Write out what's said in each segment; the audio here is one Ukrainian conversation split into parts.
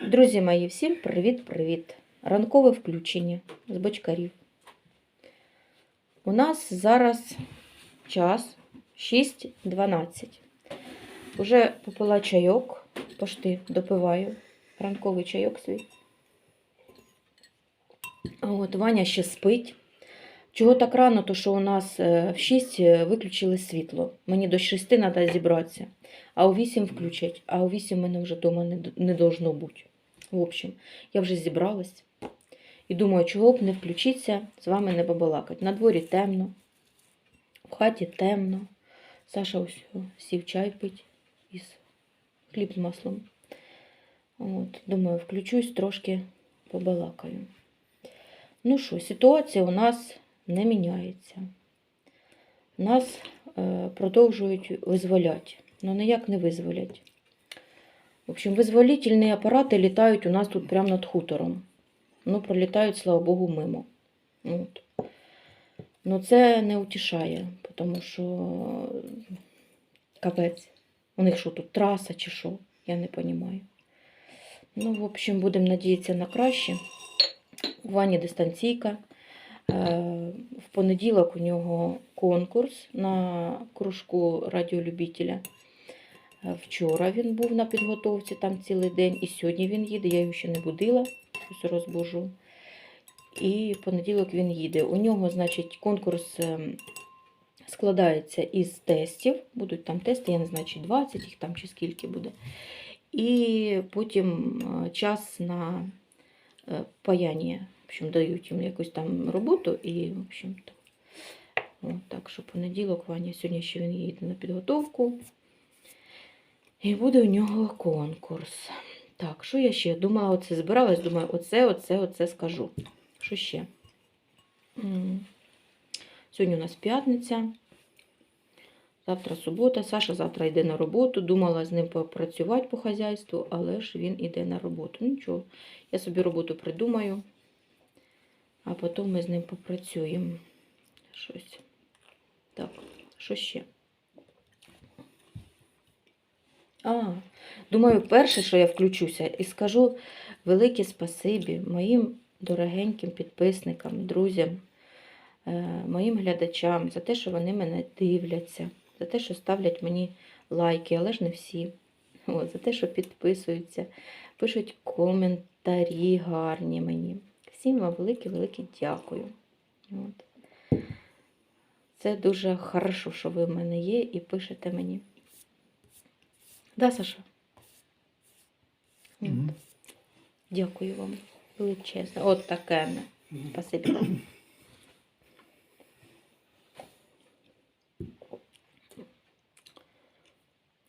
Друзі мої, всім привіт-привіт! Ранкове включення з бочкарів. У нас зараз час 6.12. Уже попила чайок, пошти допиваю ранковий чайок свій. От Ваня ще спить. Чого так рано, то що у нас е, в 6 виключили світло. Мені до 6 треба зібратися. А у 8 включать, а у 8 мене вже вдома не, не должно бути. В общем, я вже зібралась. І думаю, чого б не включитися, з вами не побалакати. На дворі темно, в хаті темно. Саша ось сів чай пить із хліб з маслом. От, думаю, включусь трошки побалакаю. Ну що, ситуація у нас не міняється. Нас е, продовжують визволяти. Ну ніяк не визволять. В общем, визволительні апарати літають у нас тут прямо над хутором. Ну, пролітають, слава Богу, мимо. От. Ну, це не утішає, тому що капець. У них що тут траса чи що? Я не розумію. Ну, в общем, будемо надіятися на краще. У Вані дистанційка. Е, В понеділок у нього конкурс на кружку радіолюбителя. Е, Вчора він був на підготовці там цілий день, і сьогодні він їде. Я його ще не будила, щось розбужу. І в понеділок він їде. У нього, значить, конкурс ем, складається із тестів. Будуть там тести, я не знаю, чи 20 їх там, чи скільки буде. І потім е, час на е, паяння. В общем, дають йому якусь там роботу і, в общем, то. От, так що понеділок Ваня сьогодні ще він їде на підготовку. І буде у нього конкурс. Так, що я ще? Думала, оце збиралась, думаю, оце, оце, оце скажу. Що ще? Сьогодні у нас п'ятниця. Завтра субота. Саша завтра йде на роботу. Думала з ним попрацювати по хазяйству, але ж він іде на роботу. Ну, Нічого, я собі роботу придумаю, а потім ми з ним попрацюємо. Щось. Так, що ще? А, думаю, перше, що я включуся, і скажу велике спасибі моїм дорогеньким підписникам, друзям, е, моїм глядачам за те, що вони мене дивляться, за те, що ставлять мені лайки, але ж не всі. От, за те, що підписуються, пишуть коментарі гарні мені. Всім вам велике-велике дякую. От. Це дуже хорошо, що ви в мене є і пишете мені. Да, Саша? От. Мгм. Дякую вам величезно. От таке. Спасибі вам.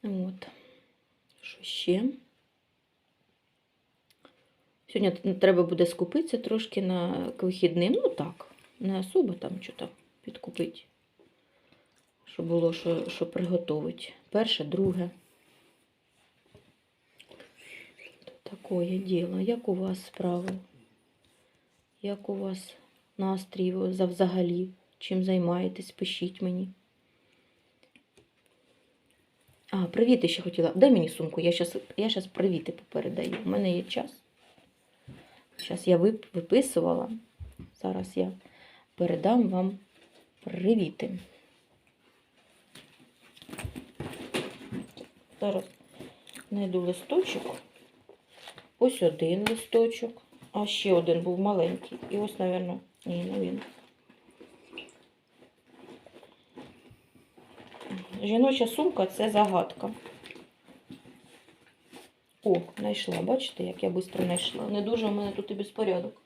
От. Що ще? Сьогодні треба буде скупитися трошки на к вихідним. Ну так, не особо там що підкупити. Щоб було що, що приготувати. Перше, друге. Такое діло. Як у вас справи? Як у вас настрій взагалі? Чим займаєтесь? Пишіть мені. А, привіти ще хотіла. Дай мені сумку, я зараз я привіти попередаю. У мене є час. Зараз я виписувала. Зараз я передам вам привіти. Зараз знайду листочок. Ось один листочок, а ще один був маленький. І ось, мабуть, ні, не він. Жіноча сумка це загадка. О, знайшла. Бачите, як я швидко знайшла. Не дуже в мене тут і безпорядок.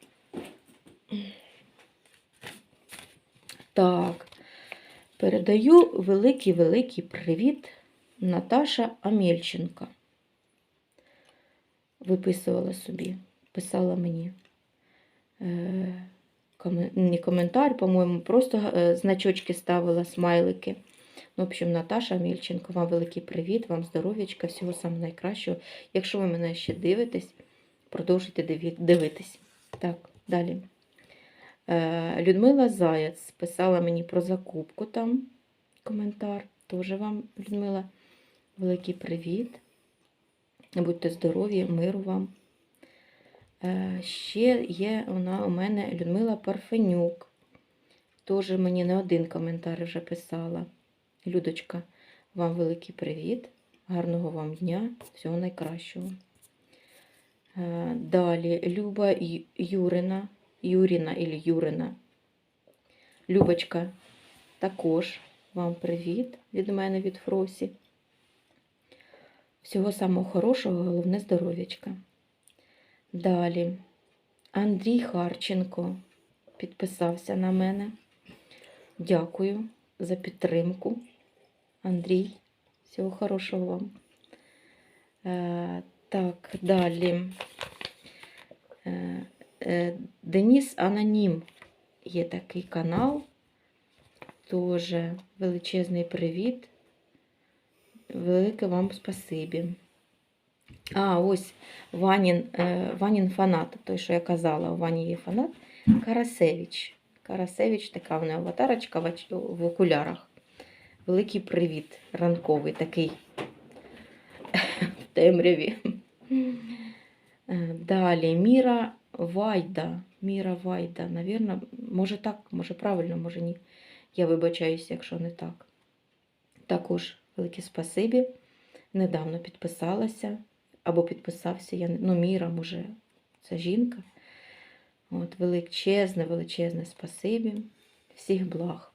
Так. Передаю великий-великий привіт Наташа Амельченка виписувала собі, писала мені не коментар, по-моєму, просто е, значочки ставила, смайлики. В общем, Наташа Мільченко, вам великий привіт, вам здоров'ячка, всього самого найкращого. Якщо ви мене ще дивитесь, продовжуйте дивитись. Так, далі. Е, Людмила Заяц писала мені про закупку там коментар. Теж вам, Людмила, великий привіт. Будьте здорові, миру вам. Е, Ще є вона у мене Людмила Парфенюк. Теж мені не один коментар вже писала. Людочка, вам великий привіт. Гарного вам дня, всього найкращого. Е, Далі Люба Юрина, Юріна і Юрина. Любочка, також вам привіт від мене від Фросі. Всього самого хорошого, головне здоров'ячка. Далі Андрій Харченко підписався на мене. Дякую за підтримку. Андрій, всього хорошого вам. Е, так, далі. Е, е, Деніс Анонім є такий канал. Тоже величезний привіт. Велике вам спасибі. А, ось Ванін, е, Ванін фанат, той, що я казала, у Вані є фанат. Карасевич. Карасевич, така в неї аватарочка в, окулярах. Великий привіт, ранковий такий в темряві. Е, Далі Міра Вайда. Міра Вайда, навірно, може так, може правильно, може ні. Я вибачаюся, якщо не так. Також велике спасибі. Недавно підписалася або підписався. Я, ну, Міра, може, це жінка. От, величезне, величезне спасибі. Всіх благ.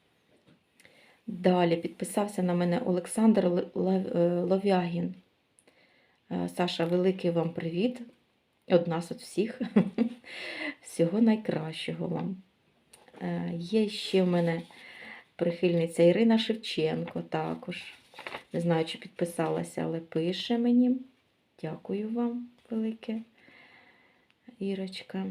Далі підписався на мене Олександр е, Ловягін. Е, Саша, великий вам привіт. Од нас, від всіх. Всього найкращого вам. Е, Є ще в мене прихильниця Ірина Шевченко також. Не знаю, чи підписалася, але пише мені. Дякую вам велике, Ірочка.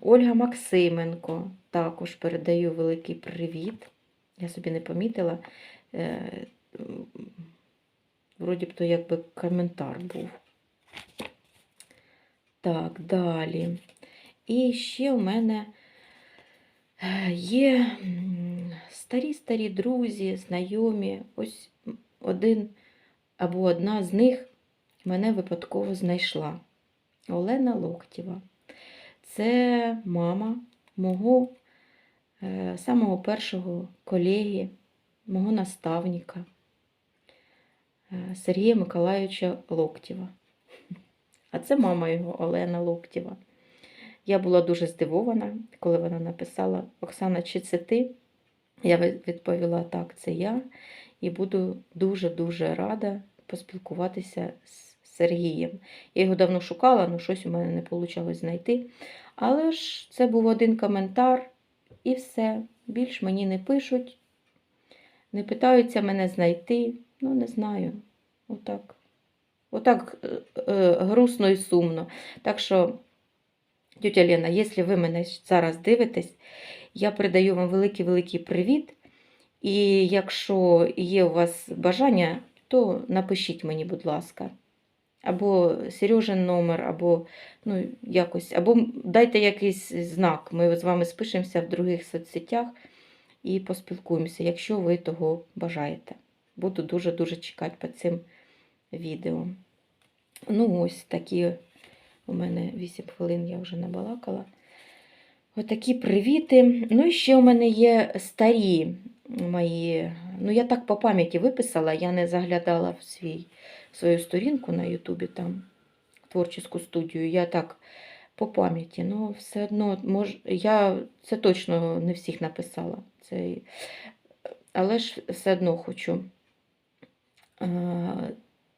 Ольга Максименко також передаю великий привіт. Я собі не помітила. Е, Вроді б то якби коментар був. Так, далі. І ще у мене е, є старі-старі друзі, знайомі. Ось один або одна з них мене випадково знайшла. Олена Локтєва. Це мама мого самого першого колеги, мого наставника е, Сергія Миколайовича Локтєва. А це мама його Олена Локтєва. Я була дуже здивована, коли вона написала Оксана, чи це ти? Я відповіла так, це я. І буду дуже-дуже рада поспілкуватися з Сергієм. Я його давно шукала, але щось у мене не вийшло знайти. Але ж це був один коментар, і все. Більш мені не пишуть, не питаються мене знайти. Ну, не знаю. Отак. Отак е, е, грустно і сумно. Так що, тетя Лена, якщо ви мене зараз дивитесь, я передаю вам великий-великий привіт. І якщо є у вас бажання, то напишіть мені, будь ласка. Або Сережин номер, або ну, якось, або дайте якийсь знак. Ми з вами спишемося в других соцсетях і поспілкуємося, якщо ви того бажаєте. Буду дуже-дуже чекати під цим відео. Ну, ось такі у мене 8 хвилин я вже набалакала. Отакі привіти. Ну, і ще у мене є старі мої. Ну, я так по пам'яті виписала, я не заглядала в свій, свою сторінку на Ютубі, там, творчу студію. Я так по пам'яті, ну, все одно, мож, я це точно не всіх написала. Це, але ж все одно хочу. А,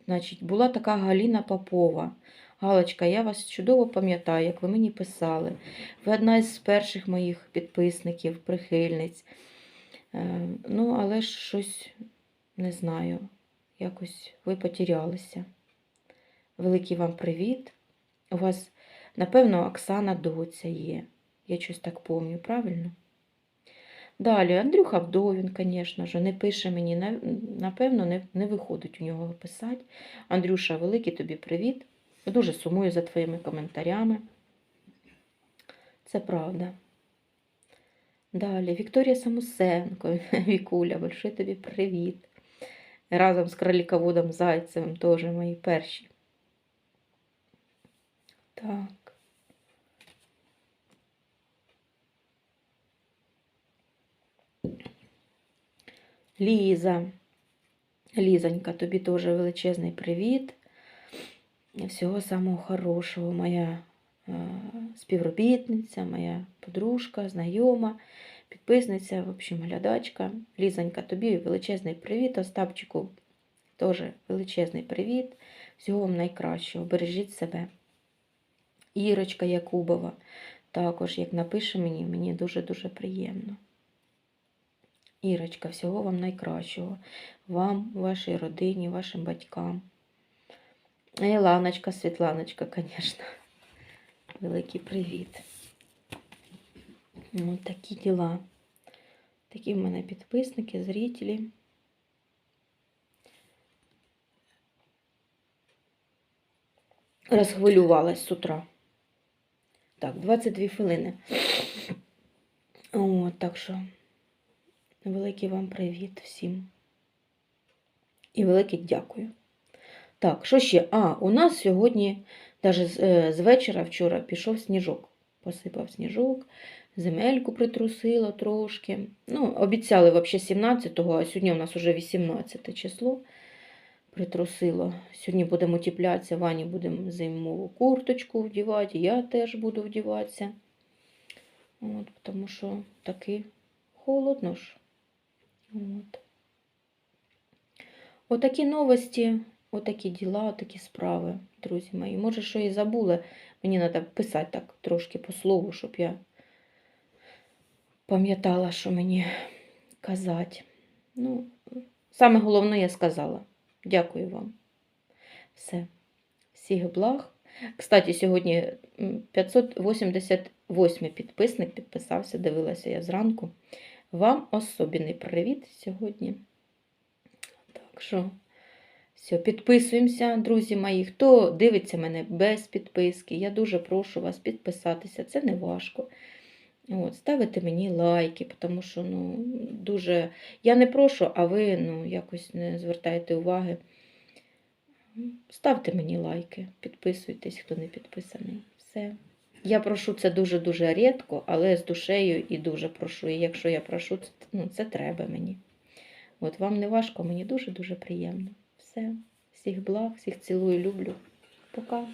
значить, була така Галіна Попова. Галочка, я вас чудово пам'ятаю, як ви мені писали. Ви одна із перших моїх підписників, прихильниць. Е, ну, але ж щось не знаю. Якось ви потерялися. Великий вам привіт. У вас, напевно, Оксана доця є. Я щось так пам'ятаю, правильно? Далі, Андрюха Вдовін, звісно ж, не пише мені, напевно, не, не виходить у нього писати. Андрюша, великий тобі привіт. Дуже сумую за твоїми коментарями. Це правда. Далі, Вікторія Самусенко, Вікуля, большой тобі привіт. Разом з кроліководом Зайцевим теж мої перші Так. Ліза. Лізонька, тобі теж величезний привіт. Всього самого хорошого, моя е, співробітниця, моя подружка, знайома, підписниця, в общем, глядачка. Лізонька, тобі величезний привіт. Остапчику теж величезний привіт. Всього вам найкращого. Бережіть себе. Ірочка Якубова. Також, як напише мені, мені дуже-дуже приємно. Ірочка, всього вам найкращого. Вам, вашій родині, вашим батькам. Іланочка, Світланочка, звісно. Великий привіт. Ну, такі діла. Такі в мене підписники, зрителі. Розхвилювалась з утра. Так, 22 хвилини. О, так що великий вам привіт всім. І велике дякую. Так, що ще? А, у нас сьогодні, навіть е, з вечора вчора пішов сніжок. Посипав сніжок, земельку притрусило трошки. Ну, обіцяли взагалі 17-го, а сьогодні у нас вже 18 число притрусило. Сьогодні будемо утеплятися, Вані будемо зимову курточку вдівати, я теж буду вдіватися. От, тому що таки холодно ж. От. Отакі новості, отакі діла, отакі справи, друзі мої. Може, що і забула. Мені треба писати так трошки по слову, щоб я пам'ятала, що мені казати. Ну, саме головне я сказала. Дякую вам. Все. Всіх благ. Кстати, сьогодні м, 588 підписник підписався, дивилася я зранку. Вам особливий привіт сьогодні. Так що, все, підписуємося, друзі мої. Хто дивиться мене без підписки, я дуже прошу вас підписатися, це не важко. От, ставити мені лайки, тому що ну, дуже. Я не прошу, а ви ну, якось не звертаєте уваги. Ставте мені лайки, підписуйтесь, хто не підписаний. Все. Я прошу це дуже-дуже рідко, але з душею і дуже прошу. І якщо я прошу, це, ну, це треба мені. От вам не важко, мені дуже-дуже приємно. Все. Всіх благ, всіх цілую, люблю. Пока.